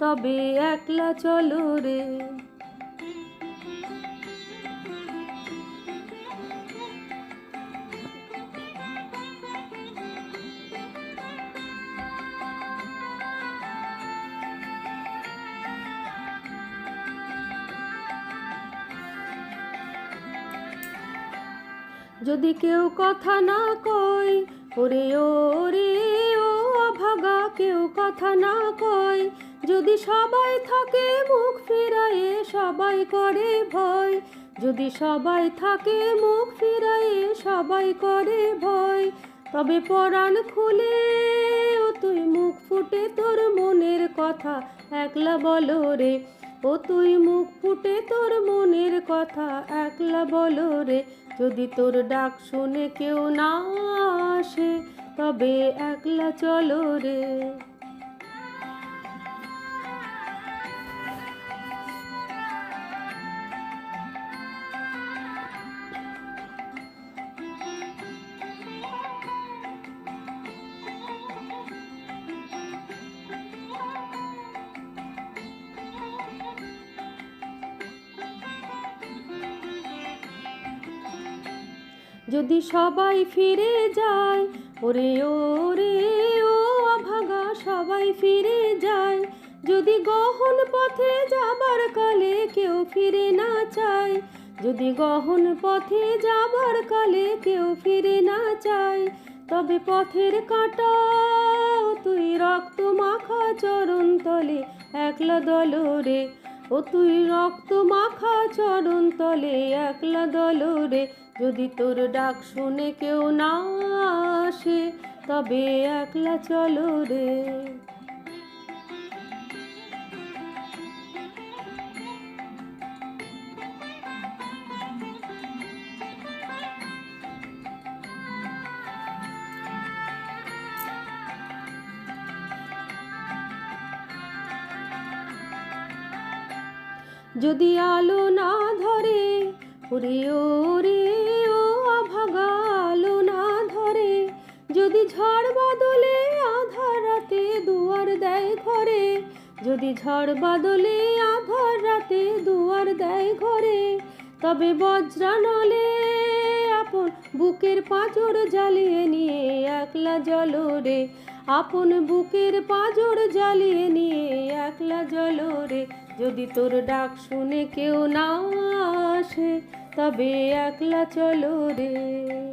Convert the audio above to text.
তবে একলা চলো রে। যদি কেউ কথা না কয়, ওরে ও রে ও ভাগা কেউ কথা না কয় যদি সবাই থাকে, মুখ ফিরায়ে সবাই করে ভয়। যদি সবাই থাকে, মুখ ফিরায়ে সবাই করে ভয়। তবে পরাণ খুলে, ও তুই মুখ ফুটে তোর মনের কথা। একলা বলো রে, ও তুই মুখ ফুটে তোর মনের কথা। একলা বলো রে, যদি তোর ডাক শুনে কেউ না আসে, তবে একলা চলো রে। যদি সবাই ফিরে যায়, ওরে ও রে ও অভাগা, সবাই ফিরে যায়। যদি গহন পথে যাবার কালে কেউ ফিরে না চায়, যদি গহন পথে যাবার কালে কেউ ফিরে না চায়, তবে পথের কাঁটা, তুই রক্ত মাখা চরণ তলে একলা দলরে ও তুই রক্ত মাখা চরণ তলে একলা দলরে। যদি তোর ডাক শুনে কেউ না আসে, তবে একলা চলো রে যদি আলো না ধরে, ওরে রে ও অভাগা আলো না ধরে, যদি ঝড় বদলে আধার রাতে দুয়ার দেয় ঘরে, যদি ঝড় বদলে আধার রাতে দুয়ার দেয় ঘরে, তবে বজ্রানলে আপন বুকের পাঁজর জ্বালিয়ে নিয়ে একলা জলো রে আপন বুকের পাঁজর জ্বালিয়ে নিয়ে একলা জলরে যদি তোর ডাক শুনে কেউ না আসে, তবে একলা চলো রে।